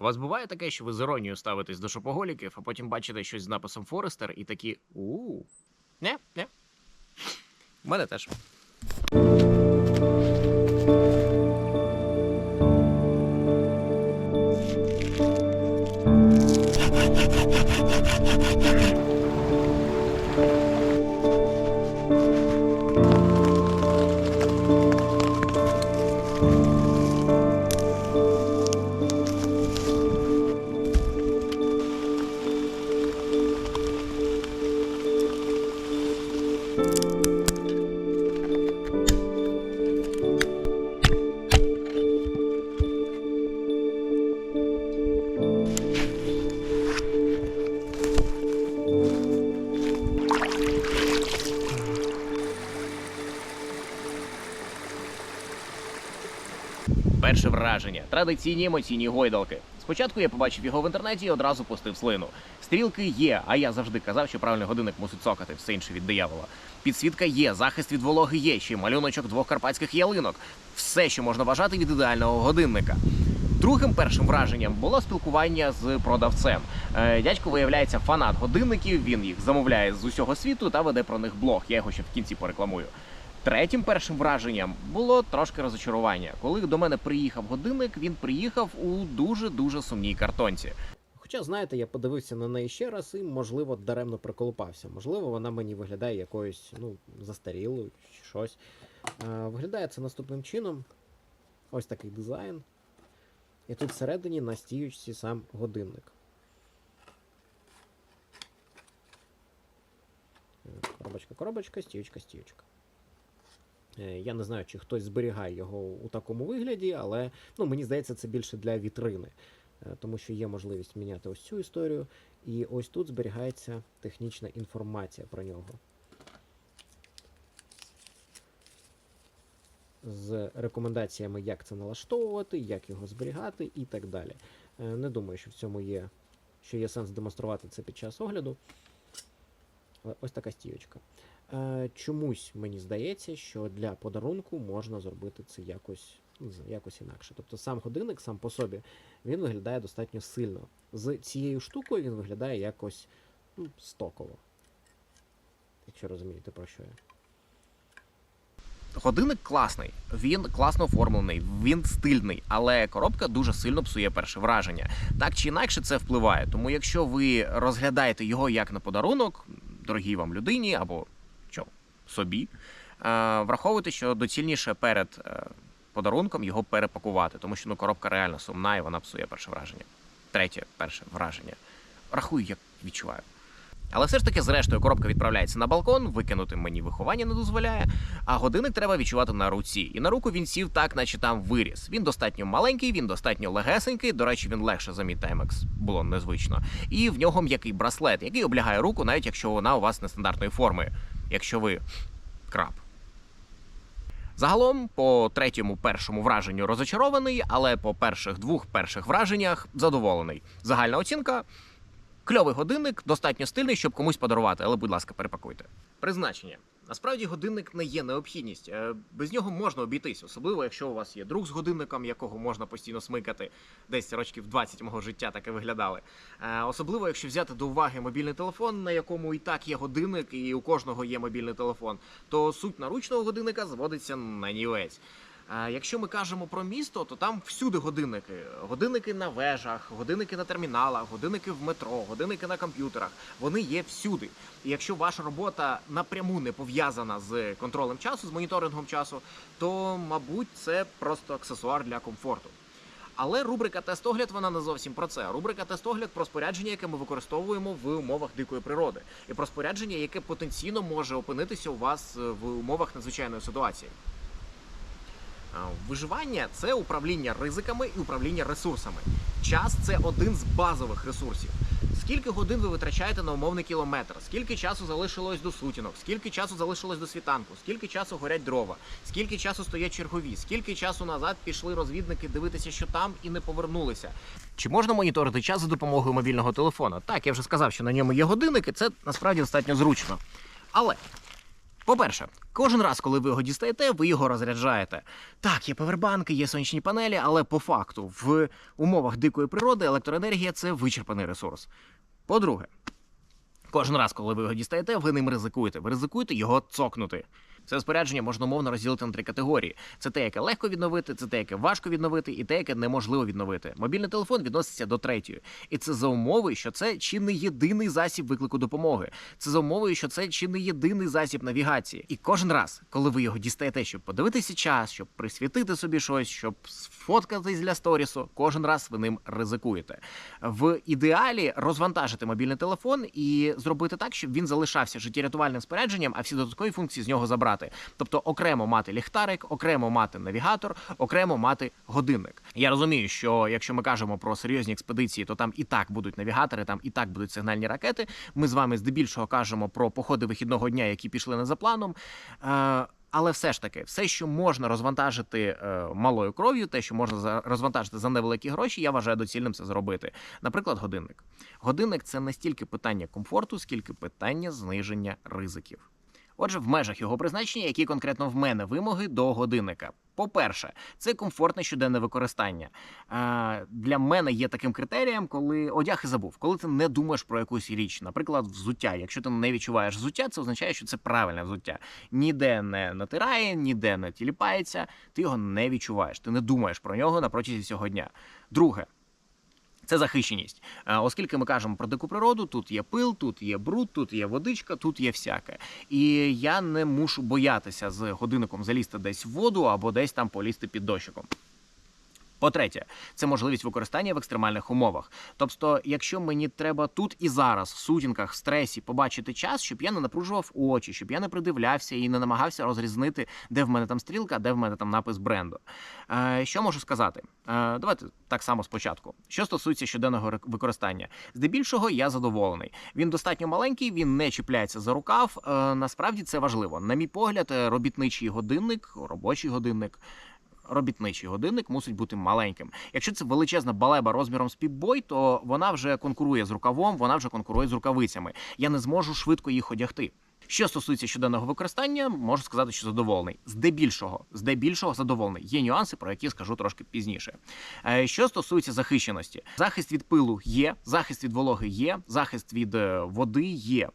У вас буває таке, що ви з іронією ставитесь до шопоголіків, а потім бачите щось з написом Форестер і такі у Не, не. У мене теж. Враження традиційні емоційні гойдалки. Спочатку я побачив його в інтернеті і одразу пустив слину. Стрілки є, а я завжди казав, що правильний годинник мусить цокати, все інше від диявола. Підсвітка є, захист від вологи є, ще й малюночок двох карпатських ялинок. Все, що можна вважати від ідеального годинника. Другим першим враженням було спілкування з продавцем. Е, Дядько виявляється фанат годинників. Він їх замовляє з усього світу та веде про них блог. Я його ще в кінці порекламую. Третім першим враженням було трошки розочарування. Коли до мене приїхав годинник, він приїхав у дуже дуже сумній картонці. Хоча, знаєте, я подивився на неї ще раз і, можливо, даремно приколупався. Можливо, вона мені виглядає якоюсь ну, застарілою чи щось. Виглядає це наступним чином. Ось такий дизайн. І тут всередині на стіючці сам годинник. Коробочка, коробочка, стіючка, стіючка. Е, Я не знаю, чи хтось зберігає його у такому вигляді, але ну, мені здається, це більше для вітрини. Е, тому що є можливість міняти ось цю історію, і ось тут зберігається технічна інформація про нього. З рекомендаціями, як це налаштовувати, як його зберігати і так далі. Е, Не думаю, що в цьому є, що є сенс демонструвати це під час огляду. Але ось така стійочка. Е, Чомусь мені здається, що для подарунку можна зробити це якось, не знаю, якось інакше. Тобто сам годинник сам по собі він виглядає достатньо сильно. З цією штукою він виглядає якось ну, стоково. Якщо розумієте, про що я. Годинник класний, він класно оформлений, він стильний, але коробка дуже сильно псує перше враження. Так чи інакше це впливає. Тому якщо ви розглядаєте його як на подарунок, дорогій вам людині або собі, враховувати, враховуйте, що доцільніше перед е, подарунком його перепакувати, тому що ну, коробка реально сумна і вона псує перше враження. Третє перше враження. Рахую, як відчуваю. Але все ж таки, зрештою, коробка відправляється на балкон, викинути мені виховання не дозволяє. А годинник треба відчувати на руці. І на руку він сів так, наче там виріс. Він достатньо маленький, він достатньо легесенький. До речі, він легше за мій Timex, було незвично. І в нього м'який браслет, який облягає руку, навіть якщо вона у вас нестандартної форми, якщо ви краб. Загалом, по третьому першому враженню розочарований, але по перших двох перших враженнях задоволений. Загальна оцінка Кльовий годинник, достатньо стильний, щоб комусь подарувати, але, будь ласка, перепакуйте. Призначення. Насправді годинник не є необхідність. Е, Без нього можна обійтись, особливо якщо у вас є друг з годинником, якого можна постійно смикати. Десь років 20 мого життя таке виглядали. Е, Особливо, якщо взяти до уваги мобільний телефон, на якому і так є годинник, і у кожного є мобільний телефон, то суть наручного годинника зводиться на нівець. Якщо ми кажемо про місто, то там всюди годинники. Годинники на вежах, годинники на терміналах, годинники в метро, годинники на комп'ютерах. Вони є всюди. І якщо ваша робота напряму не пов'язана з контролем часу, з моніторингом часу, то мабуть це просто аксесуар для комфорту. Але рубрика тестогляд вона не зовсім про це. Рубрика тестогляд про спорядження, яке ми використовуємо в умовах дикої природи, і про спорядження, яке потенційно може опинитися у вас е, в умовах надзвичайної ситуації. Виживання це управління ризиками і управління ресурсами. Час це один з базових ресурсів. Скільки годин ви витрачаєте на умовний кілометр? Скільки часу залишилось до сутінок? Скільки часу залишилось до світанку? Скільки часу горять дрова? Скільки часу стоять чергові? Скільки часу назад пішли розвідники дивитися, що там, і не повернулися? Чи можна моніторити час за допомогою мобільного телефона? Так, я вже сказав, що на ньому є годинники, це насправді достатньо зручно. Але По-перше, кожен раз, коли ви його дістаєте, ви його розряджаєте. Так, є павербанки, є сонячні панелі, але по факту в умовах дикої природи електроенергія це вичерпаний ресурс. По-друге, кожен раз, коли ви його дістаєте, ви ним ризикуєте. Ви ризикуєте його цокнути. Це спорядження можна умовно розділити на три категорії: це те, яке легко відновити, це те, яке важко відновити, і те, яке неможливо відновити. Мобільний телефон відноситься до третьої, і це за умови, що це чи не єдиний засіб виклику допомоги. Це за умовою, що це чи не єдиний засіб навігації. І кожен раз, коли ви його дістаєте, щоб подивитися час, щоб присвітити собі щось, щоб сфоткатись для сторісу, кожен раз ви ним ризикуєте. В ідеалі розвантажити мобільний телефон і зробити так, щоб він залишався життєрятувальним спорядженням, а всі додаткові функції з нього забрати. Тобто окремо мати ліхтарик, окремо мати навігатор, окремо мати годинник. Я розумію, що якщо ми кажемо про серйозні експедиції, то там і так будуть навігатори, там і так будуть сигнальні ракети. Ми з вами здебільшого кажемо про походи вихідного дня, які пішли не за планом. Е, але все ж таки, все, що можна розвантажити е, малою кров'ю, те, що можна за- розвантажити за невеликі гроші, я вважаю доцільним це зробити. Наприклад, годинник. Годинник це не стільки питання комфорту, скільки питання зниження ризиків. Отже, в межах його призначення, які конкретно в мене вимоги до годинника. По-перше, це комфортне щоденне використання. Для мене є таким критерієм, коли одяг і забув, коли ти не думаєш про якусь річ, наприклад, взуття. Якщо ти не відчуваєш взуття, це означає, що це правильне взуття. Ніде не натирає, ніде не тіліпається, ти його не відчуваєш, ти не думаєш про нього на протязі всього дня. Друге. Це захищеність, Е, оскільки ми кажемо про дику природу, тут є пил, тут є бруд, тут є водичка, тут є всяке. І я не мушу боятися з годинником залізти десь в воду або десь там полізти під дощиком. По-третє, це можливість використання в екстремальних умовах. Тобто, якщо мені треба тут і зараз, в сутінках, в стресі, побачити час, щоб я не напружував очі, щоб я не придивлявся і не намагався розрізнити, де в мене там стрілка, де в мене там напис бренду. Е, що можу сказати? Е, давайте так само спочатку. Що стосується щоденного використання, здебільшого я задоволений. Він достатньо маленький, він не чіпляється за рукав. Е, насправді це важливо. На мій погляд, е, робітничий годинник, робочий годинник робітничий годинник мусить бути маленьким. Якщо це величезна балеба розміром з піпбой, то вона вже конкурує з рукавом, вона вже конкурує з рукавицями. Я не зможу швидко їх одягти. Що стосується щоденного використання, можу сказати, що задоволений. Здебільшого, здебільшого задоволений. Є нюанси, про які скажу трошки пізніше. Е, Що стосується захищеності, захист від пилу є, захист від вологи є, захист від е, води є.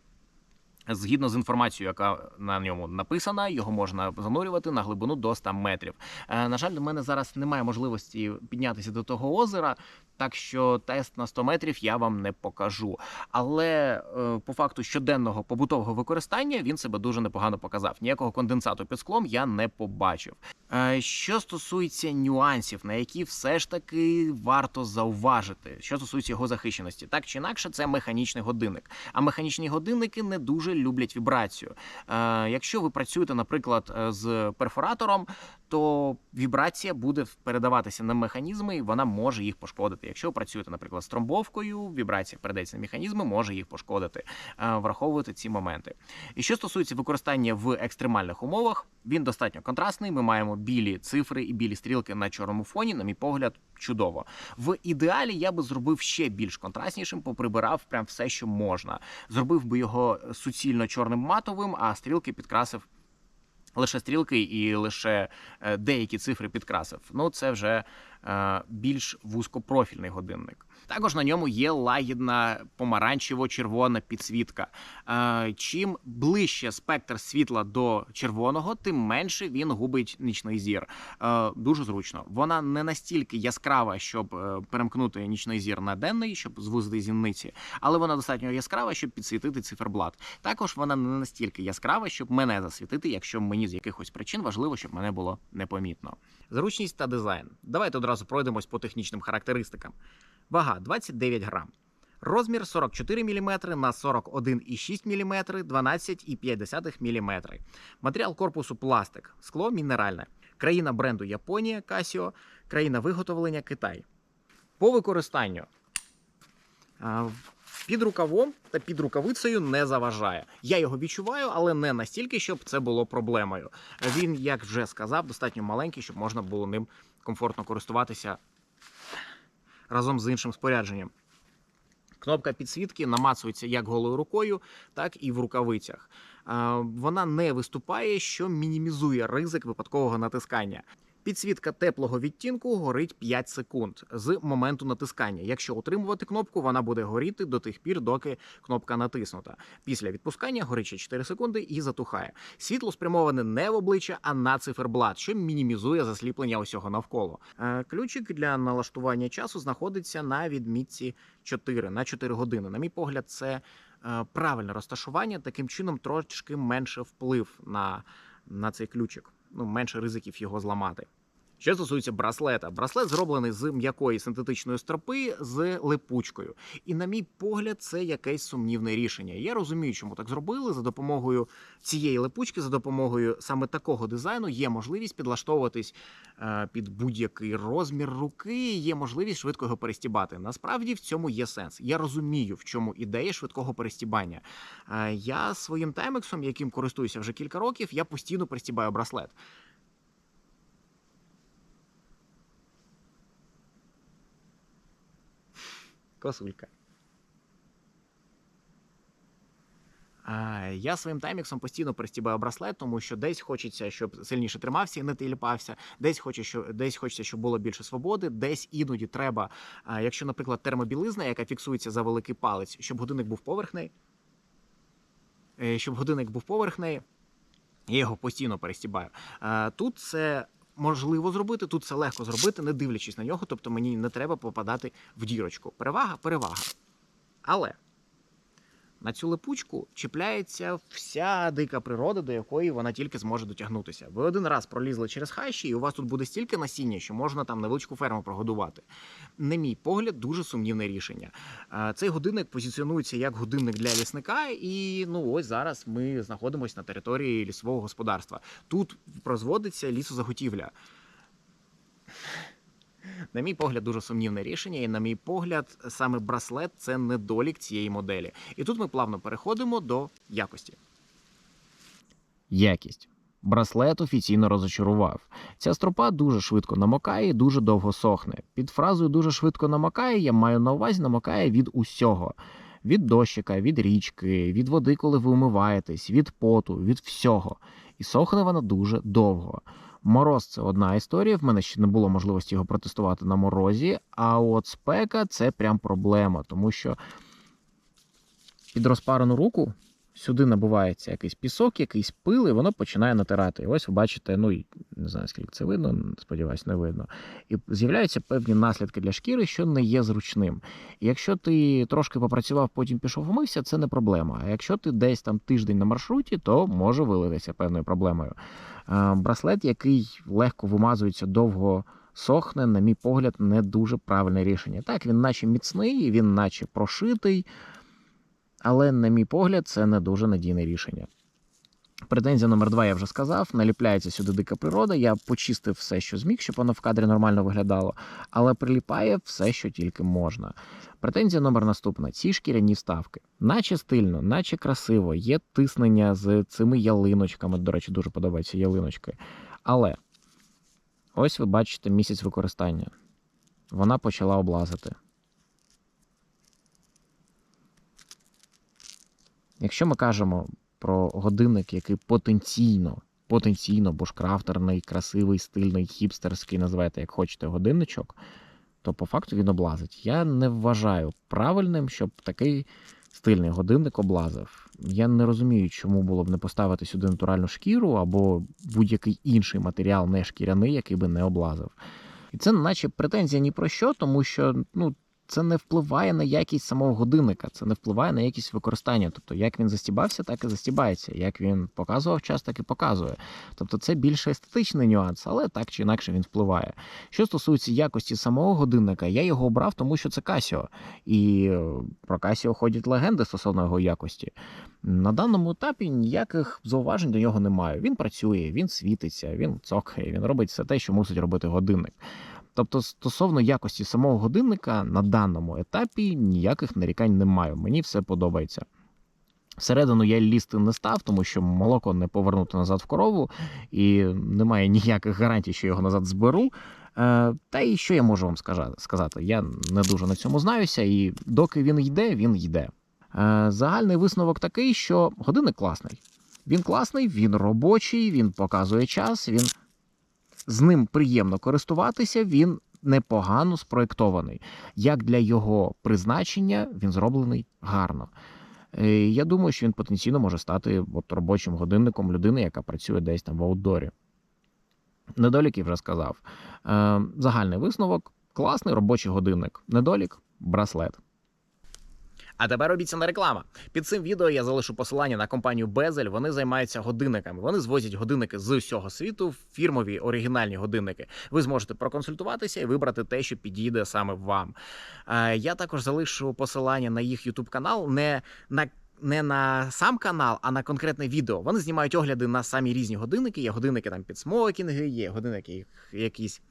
Згідно з інформацією, яка на ньому написана, його можна занурювати на глибину до 100 метрів. Е, на жаль, у мене зараз немає можливості піднятися до того озера, так що тест на 100 метрів я вам не покажу. Але е, по факту щоденного побутового використання він себе дуже непогано показав. Ніякого конденсату під склом я не побачив. Е, що стосується нюансів, на які все ж таки варто зауважити, що стосується його захищеності, так чи інакше, це механічний годинник. А механічні годинники не дуже люблять вібрацію. Е, якщо ви працюєте, наприклад, е, з перфоратором, то вібрація буде передаватися на механізми, і вона може їх пошкодити. Якщо ви працюєте, наприклад, з тромбовкою, вібрація передається на механізми, може їх пошкодити. Е, Враховуйте ці моменти. І що стосується використання в екстремальних умовах, він достатньо контрастний. Ми маємо білі цифри і білі стрілки на чорному фоні. На мій погляд, чудово. В ідеалі я би зробив ще більш контрастнішим, поприбирав прям все, що можна. Зробив би його суцільно чорним матовим, а стрілки підкрасив. Лише стрілки і лише е, деякі цифри підкрасив. Ну це вже е, більш вузькопрофільний годинник. Також на ньому є лагідна помаранчево-червона підсвітка. Е, чим ближче спектр світла до червоного, тим менше він губить нічний зір. Е, дуже зручно. Вона не настільки яскрава, щоб е, перемкнути нічний зір на денний, щоб звузити зіниці, але вона достатньо яскрава, щоб підсвітити циферблат. Також вона не настільки яскрава, щоб мене засвітити, якщо мені з якихось причин важливо, щоб мене було непомітно. Зручність та дизайн. Давайте одразу пройдемось по технічним характеристикам. Вага 29 грам. Розмір 44 мм на 41,6 мм, 12,5 мм. Матеріал корпусу пластик, скло мінеральне. Країна бренду Японія Casio, країна виготовлення Китай. По використанню. Під рукавом та під рукавицею не заважає. Я його відчуваю, але не настільки, щоб це було проблемою. Він, як вже сказав, достатньо маленький, щоб можна було ним комфортно користуватися разом з іншим спорядженням. Кнопка підсвітки намацується як голою рукою, так і в рукавицях. вона не виступає, що мінімізує ризик випадкового натискання. Підсвітка теплого відтінку горить 5 секунд з моменту натискання. Якщо утримувати кнопку, вона буде горіти до тих пір, доки кнопка натиснута. Після відпускання горить ще 4 секунди і затухає. Світло спрямоване не в обличчя, а на циферблат, що мінімізує засліплення усього навколо. Е, Ключик для налаштування часу знаходиться на відмітці 4 на 4 години. На мій погляд, це е, правильне розташування. Таким чином трошки менше вплив на, на цей ключик. Ну, менше ризиків його зламати. Що стосується браслета, браслет зроблений з м'якої синтетичної стропи з липучкою. І, на мій погляд, це якесь сумнівне рішення. Я розумію, чому так зробили. За допомогою цієї липучки, за допомогою саме такого дизайну, є можливість підлаштовуватись е, під будь-який розмір руки, є можливість швидко його перестібати. Насправді в цьому є сенс. Я розумію, в чому ідея швидкого перестібання. Е, я своїм таймексом, яким користуюся вже кілька років, я постійно перестібаю браслет. Косулька. Я своїм тайміксом постійно пристібаю браслет, тому що десь хочеться, щоб сильніше тримався і не тіліпався, десь хоче, що десь хочеться, щоб було більше свободи, десь іноді треба, якщо, наприклад, термобілизна, яка фіксується за великий палець, щоб годинник був поверхний, е, щоб годинник був поверхний, я його постійно перестібаю. Тут це можливо зробити, тут це легко зробити, не дивлячись на нього, тобто мені не треба попадати в дірочку. Перевага, перевага. Але на цю липучку чіпляється вся дика природа, до якої вона тільки зможе дотягнутися. Ви один раз пролізли через хащі, і у вас тут буде стільки насіння, що можна там невеличку ферму прогодувати. На мій погляд, дуже сумнівне рішення. Цей годинник позиціонується як годинник для лісника, і ну ось зараз ми знаходимося на території лісового господарства. Тут розводиться лісозаготівля. На мій погляд, дуже сумнівне рішення, і на мій погляд, саме браслет це недолік цієї моделі. І тут ми плавно переходимо до якості. Якість. Браслет офіційно розочарував. Ця стропа дуже швидко намокає і дуже довго сохне. Під фразою дуже швидко намокає, я маю на увазі намокає від усього: від дощика, від річки, від води, коли ви умиваєтесь, від поту, від всього. І сохне вона дуже довго. Мороз це одна історія. В мене ще не було можливості його протестувати на морозі. А от спека це прям проблема, тому що під розпарену руку сюди набувається якийсь пісок, якийсь пил, і воно починає натирати. І ось ви бачите, ну не знаю, скільки це видно, сподіваюсь, не видно. І з'являються певні наслідки для шкіри, що не є зручним. І якщо ти трошки попрацював, потім пішов умився, це не проблема. А якщо ти десь там тиждень на маршруті, то може вилитися певною проблемою. Браслет, який легко вимазується, довго сохне, на мій погляд, не дуже правильне рішення. Так, він наче міцний, він наче прошитий, але, на мій погляд, це не дуже надійне рішення. Претензія номер два я вже сказав. Наліпляється сюди дика природа. Я почистив все, що зміг, щоб воно в кадрі нормально виглядало, але приліпає все, що тільки можна. Претензія номер наступна: ці шкіряні вставки, наче стильно, наче красиво, є тиснення з цими ялиночками. До речі, дуже подобаються ялиночки. Але ось ви бачите місяць використання. Вона почала облазити. Якщо ми кажемо про годинник, який потенційно, потенційно бушкрафтерний, красивий, стильний, хіпстерський, називайте як хочете, годинничок, то по факту він облазить. Я не вважаю правильним, щоб такий стильний годинник облазив. Я не розумію, чому було б не поставити сюди натуральну шкіру або будь-який інший матеріал, не шкіряний, який би не облазив. І це наче претензія ні про що, тому що ну, це не впливає на якість самого годинника, це не впливає на якість використання. Тобто, як він застібався, так і застібається. Як він показував час, так і показує. Тобто, це більше естетичний нюанс, але так чи інакше він впливає. Що стосується якості самого годинника, я його обрав, тому що це Casio. І е, про Casio ходять легенди стосовно його якості. На даному етапі ніяких зауважень до нього немає. Він працює, він світиться, він цокає, він робить все те, що мусить робити годинник. Тобто, стосовно якості самого годинника на даному етапі ніяких нарікань не маю. Мені все подобається. Всередину я лізти не став, тому що молоко не повернути назад в корову, і немає ніяких гарантій, що його назад зберу. Е, Та і що я можу вам сказати? Я не дуже на цьому знаюся, і доки він йде, він йде. Е, Загальний висновок такий, що годинник класний. Він класний, він робочий, він показує час, він з ним приємно користуватися, він непогано спроєктований. Як для його призначення, він зроблений гарно. Е, Я думаю, що він потенційно може стати от робочим годинником людини, яка працює десь там в аутдорі. Недоліки вже сказав. Е, Загальний висновок класний робочий годинник. Недолік браслет. А тепер обіцяна реклама. Під цим відео я залишу посилання на компанію Безель. Вони займаються годинниками. Вони звозять годинники з усього світу, фірмові оригінальні годинники. Ви зможете проконсультуватися і вибрати те, що підійде саме вам. Е, Я також залишу посилання на їх YouTube канал, не на. Не на сам канал, а на конкретне відео. Вони знімають огляди на самі різні годинники. Є годинники там під смокінги, є годинники якісь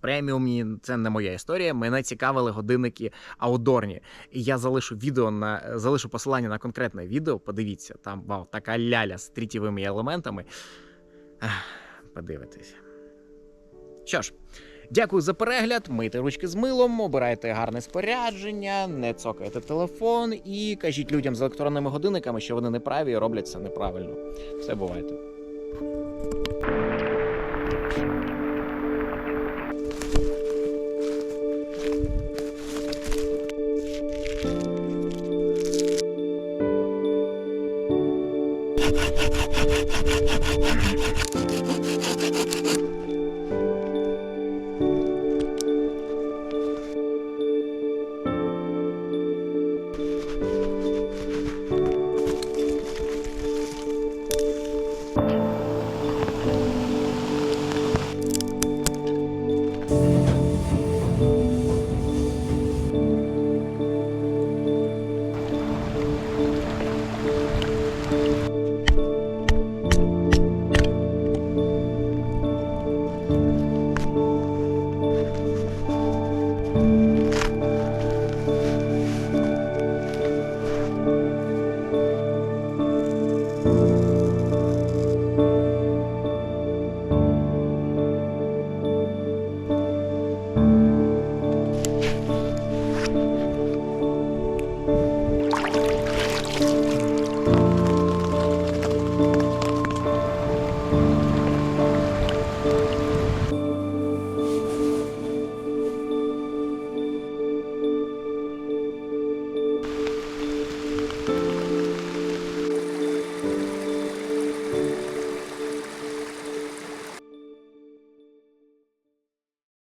преміумні. Це не моя історія. Мене цікавили годинники аудорні. І я залишу відео на залишу посилання на конкретне відео. Подивіться, там вау, така ляля з трітєвими елементами. Подивитися. Що ж, дякую за перегляд. Мийте ручки з милом, обирайте гарне спорядження, не цокайте телефон і кажіть людям з електронними годинниками, що вони неправі і роблять це неправильно. Все бувайте.